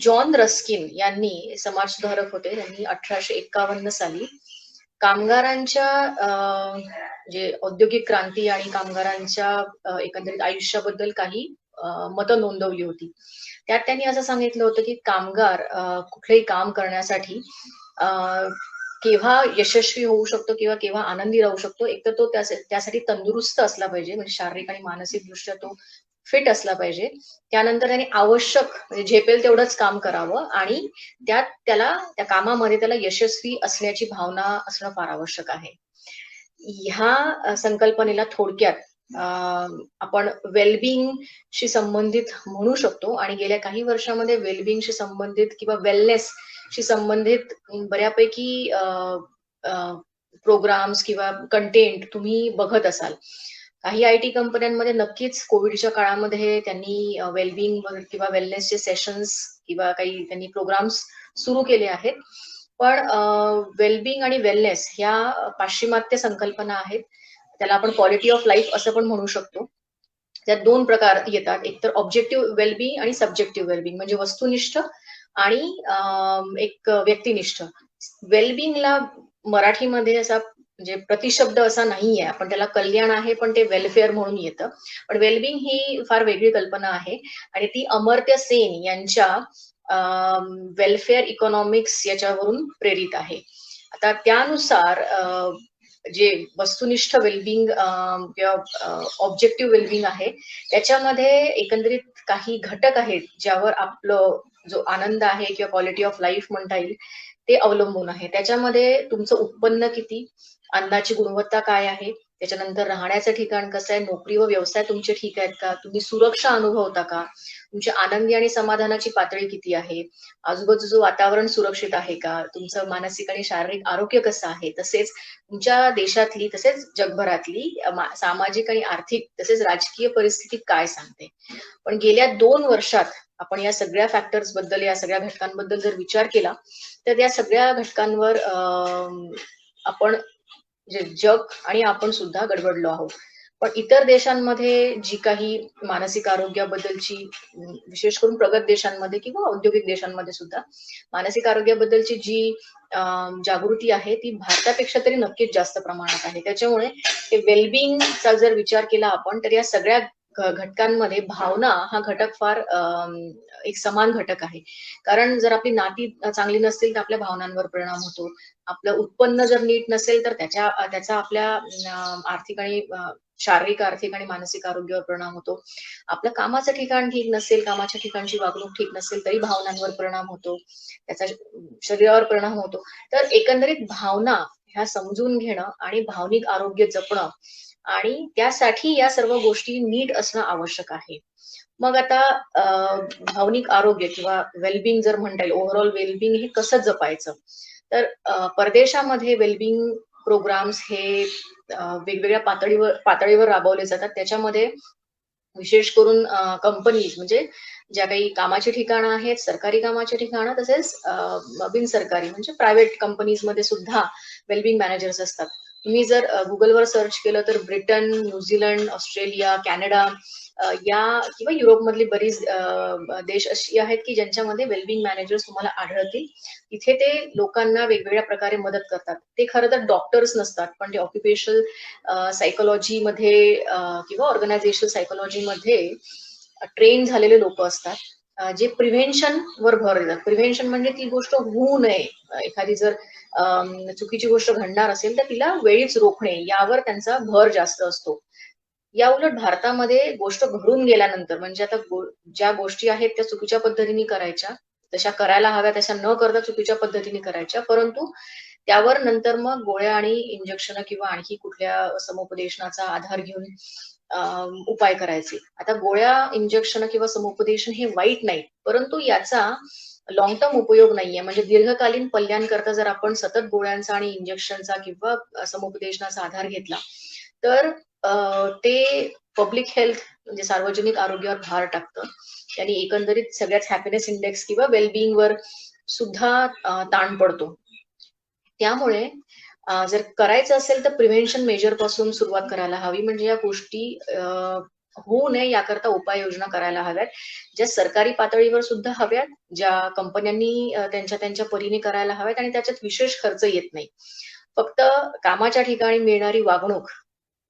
John Ruskin यांनी समाज सुधारक होते. त्यांनी अठराशे एक्कावन्न साली कामगारांच्या जे औद्योगिक क्रांती आणि कामगारांच्या एकंदरीत आयुष्याबद्दल काही मतं नोंदवली होती. त्यात त्यांनी असं सांगितलं होतं की कामगार कुठलेही काम करण्यासाठी केव्हा यशस्वी होऊ शकतो किंवा केव्हा आनंदी राहू शकतो एक तर तो त्यासाठी तंदुरुस्त असला पाहिजे. म्हणजे शारीरिक आणि मानसिक दृष्ट्या तो फिट असला पाहिजे. त्यानंतर त्याने आवश्यक म्हणजे झेपेल तेवढंच काम करावं आणि त्यात त्याला त्या कामामध्ये त्याला यशस्वी असण्याची भावना असणं फार आवश्यक आहे. ह्या संकल्पनेला थोडक्यात आपण वेलबिंगशी संबंधित म्हणू शकतो आणि गेल्या काही वर्षामध्ये वेलबिंगशी संबंधित किंवा वेलनेसशी संबंधित बऱ्यापैकी प्रोग्राम्स किंवा कंटेंट तुम्ही बघत असाल. काही आय टी कंपन्यांमध्ये नक्कीच कोविडच्या काळामध्ये त्यांनी वेलबिंग किंवा वेलनेसचे सेशन्स किंवा काही त्यांनी प्रोग्राम्स सुरू केले आहेत. पण वेलबिंग आणि वेलनेस ह्या पाश्चिमात्य संकल्पना आहेत. त्याला आपण क्वालिटी ऑफ लाईफ असं पण म्हणू शकतो. त्यात दोन प्रकार येतात. एक तर ऑब्जेक्टिव्ह वेलबिंग आणि सब्जेक्टिव्ह वेलबिंग म्हणजे वस्तुनिष्ठ आणि एक व्यक्तिनिष्ठ. वेलबिंगला मराठीमध्ये असा म्हणजे प्रतिशब्द असा नाहीये. आपण त्याला कल्याण आहे पण ते वेलफेअर म्हणून येतं. पण वेलबिंग ही फार वेगळी कल्पना आहे. आणि ती अमर्त्य सेन यांच्या वेलफेअर इकॉनॉमिक्स याच्यावरून प्रेरित आहे. आता त्यानुसार जे वस्तुनिष्ठ वेलबिंग किंवा ऑब्जेक्टिव्ह वेलबिंग आहे त्याच्यामध्ये एकंदरीत काही घटक आहेत ज्यावर आपलं जो आनंद आहे किंवा क्वालिटी ऑफ लाईफ म्हणता येईल ते अवलंबून आहे. त्याच्यामध्ये तुमचं उत्पन्न किती? अन्नाची गुणवत्ता काय आहे? त्याच्यानंतर राहण्याचं ठिकाण कसं आहे? नोकरी व व्यवसाय तुमचे ठीक आहेत का? तुम्ही सुरक्षा अनुभवता का? तुमची आनंदी आणि समाधानाची पातळी किती आहे? आजूबाजूचं वातावरण सुरक्षित आहे का? तुमचं मानसिक आणि शारीरिक आरोग्य कसं आहे? तसेच तुमच्या देशातली तसेच जगभरातली सामाजिक आणि आर्थिक तसेच राजकीय परिस्थिती काय सांगते? पण गेल्या दोन वर्षात आपण या सगळ्या फॅक्टर्सबद्दल या सगळ्या घटकांबद्दल जर विचार केला तर या सगळ्या घटकांवर आपण जे जग आणि आपण सुद्धा गडबडलो आहोत. पण इतर देशांमध्ये जी काही मानसिक आरोग्याबद्दलची विशेष करून प्रगत देशांमध्ये किंवा औद्योगिक देशांमध्ये सुद्धा मानसिक आरोग्याबद्दलची जी जागृती आहे ती भारतापेक्षा तरी नक्कीच जास्त प्रमाणात आहे. त्याच्यामुळे वेलबिंगचा जर विचार केला आपण तर या सगळ्या घटकांमध्ये भावना हा घटक फार एक समान घटक आहे. कारण जर आपली नाती चांगली नसतील तर आपल्या भावनांवर परिणाम होतो. आपलं उत्पन्न जर नीट नसेल तर त्याच्या त्याचा आपल्या आर्थिक आणि शारीरिक आर्थिक आणि मानसिक आरोग्यावर परिणाम होतो. आपलं कामाचं ठिकाण ठीक नसेल कामाच्या ठिकाणची वागणूक ठीक नसेल तरी भावनांवर परिणाम होतो. त्याचा शरीरावर परिणाम होतो. तर एकंदरीत भावना ह्या समजून घेणं आणि भावनिक आरोग्य जपणं आणि त्यासाठी या सर्व गोष्टी नीट असणं आवश्यक आहे. मग आता भावनिक आरोग्य किंवा वेलबिंग जर म्हणता येईल ओव्हरऑल वेलबिंग हे कसं जपायचं? तर परदेशामध्ये वेलबिंग प्रोग्राम्स हे वेगवेगळ्या पातळीवर पातळीवर राबवले जातात. त्याच्यामध्ये विशेष करून कंपनीज म्हणजे ज्या काही कामाची ठिकाणं आहेत सरकारी कामाची ठिकाणं तसेच बिनसरकारी म्हणजे प्रायव्हेट कंपनीजमध्ये सुद्धा वेलबिंग मॅनेजर्स असतात. तुम्ही जर गुगलवर सर्च केलं तर ब्रिटन न्यूझीलंड ऑस्ट्रेलिया कॅनडा या किंवा युरोपमधली बरीच देश अशी आहेत की ज्यांच्यामध्ये वेलबिंग मॅनेजर्स तुम्हाला आढळतील. तिथे ते लोकांना वेगवेगळ्या प्रकारे मदत करतात. ते खरं तर डॉक्टर्स नसतात पण ते ऑक्युपेशनल सायकोलॉजी मध्ये किंवा ऑर्गनायझेशनल सायकोलॉजी मध्ये ट्रेन झालेले लोक असतात. जे प्रिव्हेन्शन वर भर देतात. प्रिव्हेन्शन म्हणजे ती गोष्ट होऊ नये. एखादी जर चुकीची गोष्ट घडणार असेल तर तिला वेळीच रोखणे यावर त्यांचा भर जास्त असतो. या उलट भारतामध्ये गोष्ट घडून गेल्यानंतर म्हणजे आता ज्या गोष्टी आहेत त्या चुकीच्या पद्धतीने करायच्या तशा करायला हव्या तशा न करता चुकीच्या पद्धतीने करायच्या परंतु त्यावर नंतर मग गोळ्या आणि इंजेक्शन किंवा आणखी कुठल्या समुपदेशनाचा आधार घेऊन उपाय करायचे. आता गोळ्या इंजेक्शन किंवा समुपदेशन हे वाईट नाही परंतु याचा लॉंग टर्म उपयोग नाहीये. म्हणजे दीर्घकालीन पल्ल्यांकरता जर आपण सतत गोळ्यांचा आणि इंजेक्शनचा किंवा समुपदेशनाचा आधार घेतला तर ते पब्लिक हेल्थ म्हणजे सार्वजनिक आरोग्यावर भार टाकतं. आणि एकंदरीत सगळ्याच हॅपीनेस इंडेक्स किंवा वेलबिंग वर सुद्धा ताण पडतो. त्यामुळे जर करायचं असेल तर प्रिव्हेन्शन मेजरपासून सुरुवात करायला हवी. म्हणजे या गोष्टी होऊ नये याकरता उपाययोजना करायला हव्यात. ज्या सरकारी पातळीवर सुद्धा हव्यात ज्या कंपन्यांनी त्यांच्या त्यांच्या परीने करायला हव्यात आणि त्याच्यात विशेष खर्च येत नाही. फक्त कामाच्या ठिकाणी मिळणारी वागणूक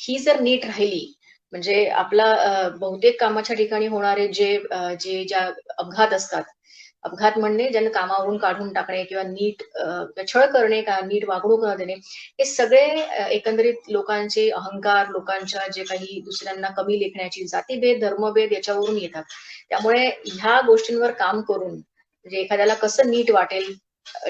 ही जर नीट राहिली म्हणजे आपला बहुतेक कामाच्या ठिकाणी होणारे जे जे ज्या अपघात असतात अपघात म्हणणे ज्यांना कामावरून काढून टाकणे किंवा नीट छळ करणे का नीट वागणूक न देणे हे सगळे एकंदरीत लोकांचे अहंकार लोकांच्या जे काही दुसऱ्यांना कमी लेखण्याची जातीभेद धर्मभेद याच्यावरून येतात. त्यामुळे ह्या गोष्टींवर काम करून म्हणजे एखाद्याला कसं नीट वाटेल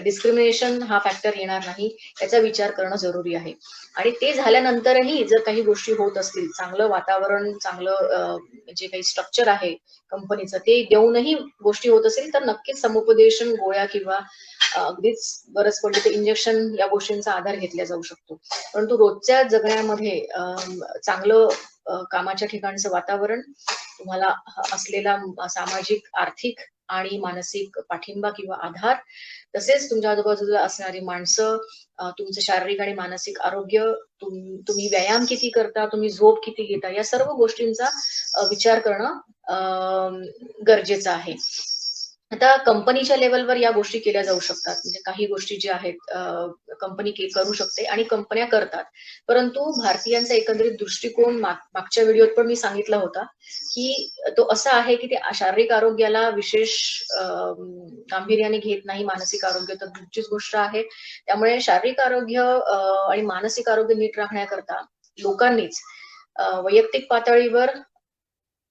डिस्क्रिमिनेशन हा फॅक्टर येणार नाही याचा विचार करणं जरुरी आहे. आणि ते झाल्यानंतरही जर काही गोष्टी होत असतील चांगलं वातावरण चांगलं जे काही स्ट्रक्चर आहे कंपनीचं ते देऊनही गोष्टी होत असेल तर नक्कीच समुपदेशन गोळ्या किंवा अगदीच गरज पडली तर इंजेक्शन या गोष्टींचा आधार घेतला जाऊ शकतो. परंतु रोजच्या जगण्यामध्ये चांगलं कामाच्या ठिकाणचं वातावरण तुम्हाला असलेला सामाजिक आर्थिक आणि मानसिक पाठिंबा किंवा आधार तसेच तुमच्या आजूबाजूला असणारी माणसं तुमचं शारीरिक आणि मानसिक आरोग्य तुम तुम्ही व्यायाम किती करता तुम्ही झोप किती घेता या सर्व गोष्टींचा विचार करणं गरजेचं आहे. आता कंपनीच्या लेवलवर या गोष्टी केल्या जाऊ शकतात. म्हणजे काही गोष्टी ज्या आहेत कंपनी करू शकते आणि कंपन्या करतात. परंतु भारतीयांचा एकंदरीत दृष्टिकोन मागच्या व्हिडिओत पण मी सांगितला होता की तो असा आहे की ते शारीरिक आरोग्याला विशेष गांभीर्याने घेत नाही मानसिक आरोग्य तर दुसरीच गोष्ट आहे. त्यामुळे शारीरिक आरोग्य आणि मानसिक आरोग्य नीट राखण्याकरता लोकांनीच वैयक्तिक पातळीवर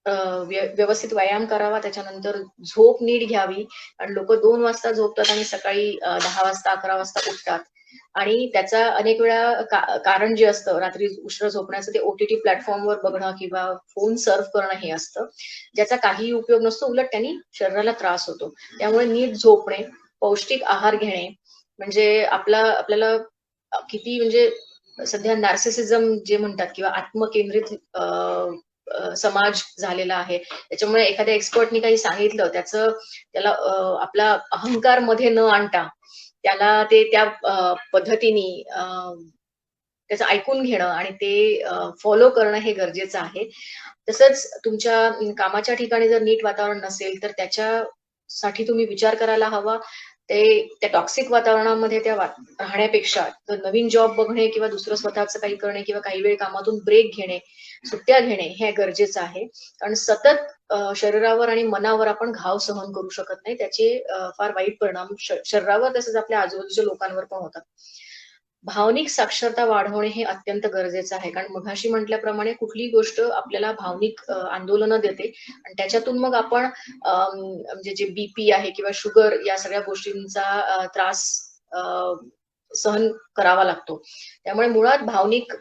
व्यवस्थित व्यायाम करावा त्याच्यानंतर झोप नीट घ्यावी. आणि लोक दोन वाजता झोपतात आणि सकाळी दहा वाजता अकरा वाजता उठतात. आणि त्याचा अनेक वेळा कारण जे असतं रात्री उशीर झोपण्याचं ते ओटीटी प्लॅटफॉर्मवर बघणं किंवा फोन सर्व्ह करणं हे असतं. ज्याचा काही उपयोग नसतो उलट त्यांनी शरीराला त्रास होतो. त्यामुळे नीट झोपणे पौष्टिक आहार घेणे म्हणजे आपला आपल्याला किती म्हणजे सध्या नार्सिसिझम जे म्हणतात किंवा आत्मकेंद्रित समाज झालेला आहे. त्याच्यामुळे एखाद्या एक्सपर्टनी काही सांगितलं त्याचं त्याला आपला अहंकारमध्ये न आणता त्याला ते त्या पद्धतीने त्याचं ऐकून घेणं आणि ते फॉलो करणं हे गरजेचं आहे. तसंच तुमच्या कामाच्या ठिकाणी जर नीट वातावरण नसेल तर त्याच्यासाठी तुम्ही विचार करायला हवा. ते त्या टॉक्सिक वातावरणामध्ये त्या राहण्यापेक्षा नवीन जॉब बघणे किंवा दुसरं स्वतःच काही करणे किंवा काही वेळ कामातून ब्रेक घेणे सुट्ट्या घेणे हे गरजेचं आहे. कारण सतत शरीरावर आणि मनावर आपण घाव सहन करू शकत नाही. त्याचे फार वाईट परिणाम शरीरावर तसेच आपल्या आजूबाजूच्या लोकांवर पण होतात. भावनिक साक्षरता वाढवणे हे अत्यंत गरजेचं आहे. कारण मघाशी म्हटल्याप्रमाणे कुठलीही गोष्ट आपल्याला भावनिक आंदोलनं देते. आणि त्याच्यातून मग आपण म्हणजे जे बीपी आहे किंवा शुगर या सगळ्या गोष्टींचा त्रास सहन करावा लागतो. त्यामुळे मुळात भावनिक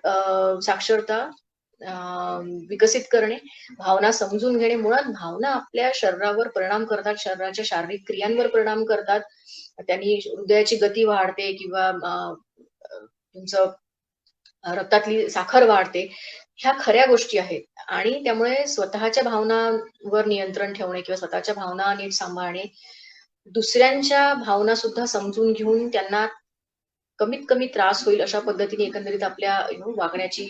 साक्षरता विकसित करणे भावना समजून घेणे मुळात भावना आपल्या शरीरावर परिणाम करतात. शरीराच्या शारीरिक क्रियांवर परिणाम करतात. त्यांनी हृदयाची गती वाढते किंवा तुमचं रक्तातली साखर वाढते ह्या खऱ्या गोष्टी आहेत. आणि त्यामुळे स्वतःच्या भावनांवर नियंत्रण ठेवणे किंवा स्वतःच्या भावना नीट सांभाळणे दुसऱ्यांच्या भावना सुद्धा समजून घेऊन त्यांना कमीत कमी त्रास होईल अशा पद्धतीने एकंदरीत आपल्या यु वागण्याची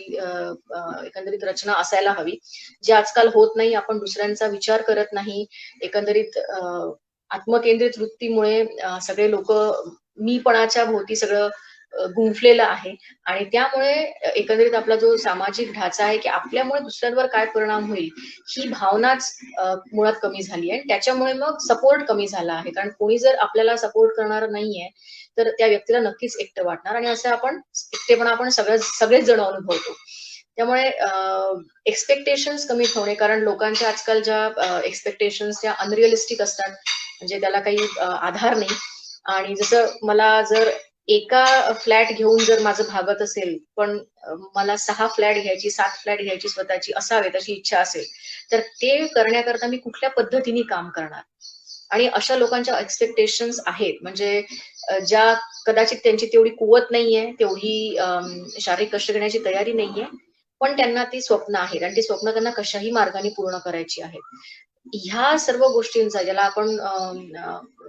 एकंदरीत रचना असायला हवी. जे आजकाल होत नाही आपण दुसऱ्यांचा विचार करत नाही. एकंदरीत आत्मकेंद्रित वृत्तीमुळे सगळे लोक मीपणाच्या भोवती सगळं गुंफलेलं आहे. आणि त्यामुळे एकंदरीत आपला जो सामाजिक ढाचा आहे की आपल्यामुळे दुसऱ्यांवर काय परिणाम होईल ही भावनाच मुळात कमी झाली आहे. त्याच्यामुळे मग सपोर्ट कमी झाला आहे. कारण कोणी जर आपल्याला सपोर्ट करणार नाहीये तर त्या व्यक्तीला नक्कीच एकटं वाटणार. आणि असं आपण एकटेपणा आपण सगळं सगळेच जण अनुभवतो. त्यामुळे एक्सपेक्टेशन कमी ठेवणे कारण लोकांच्या आजकाल ज्या एक्सपेक्टेशन त्या अनरिअलिस्टिक असतात म्हणजे त्याला काही आधार नाही. आणि जसं मला जर एका फ्लॅट घेऊन जर माझं भागत असेल पण मला सहा फ्लॅट घ्यायची सात फ्लॅट घ्यायची स्वतःची असावेत तशी इच्छा असेल तर ते करण्याकरता मी कुठल्या पद्धतीने काम करणार? आणि अशा लोकांच्या एक्सपेक्टेशन आहेत. म्हणजे ज्या कदाचित त्यांची तेवढी कुवत नाहीये तेवढी शारीरिक कष्ट घेण्याची तयारी नाहीये पण त्यांना ती स्वप्न आहेत. आणि ती स्वप्न त्यांना कशाही मार्गाने पूर्ण करायची आहेत. ह्या सर्व गोष्टींचा ज्याला आपण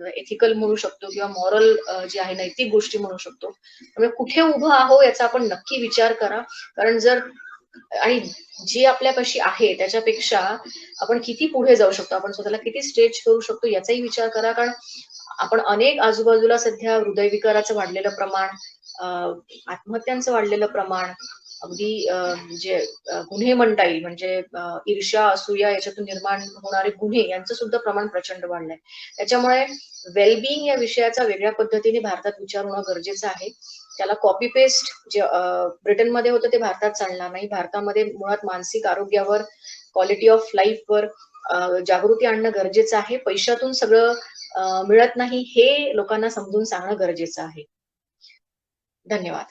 एथिकल म्हणू शकतो किंवा मॉरल जे आहे नैतिक गोष्टी म्हणू शकतो त्यामुळे कुठे उभं आहो याचा आपण नक्की विचार करा. कारण जर आणि जे आपल्यापाशी आहे त्याच्यापेक्षा आपण किती पुढे जाऊ शकतो आपण स्वतःला किती स्ट्रेच करू शकतो याचाही विचार करा. कारण आपण अनेक आजूबाजूला सध्या हृदयविकाराचं वाढलेलं प्रमाण आत्महत्यांचं वाढलेलं प्रमाण अगदी जे म्हणजे, गुन्हे म्हणता येईल. म्हणजे ईर्ष्या असूया याच्यातून निर्माण होणारे गुन्हे यांचं सुद्धा प्रमाण प्रचंड वाढलंय. त्याच्यामुळे वेलबिईंग या विषयाचा वेगळ्या पद्धतीने भारतात विचार होणं गरजेचं आहे. त्याला कॉपी पेस्ट जे ब्रिटनमध्ये होतं ते भारतात चालणार नाही. भारतामध्ये मुळात मानसिक आरोग्यावर क्वालिटी ऑफ लाईफवर जागृती आणणं गरजेचं आहे. पैशातून सगळं मिळत नाही हे लोकांना समजून सांगणं गरजेचं आहे. धन्यवाद.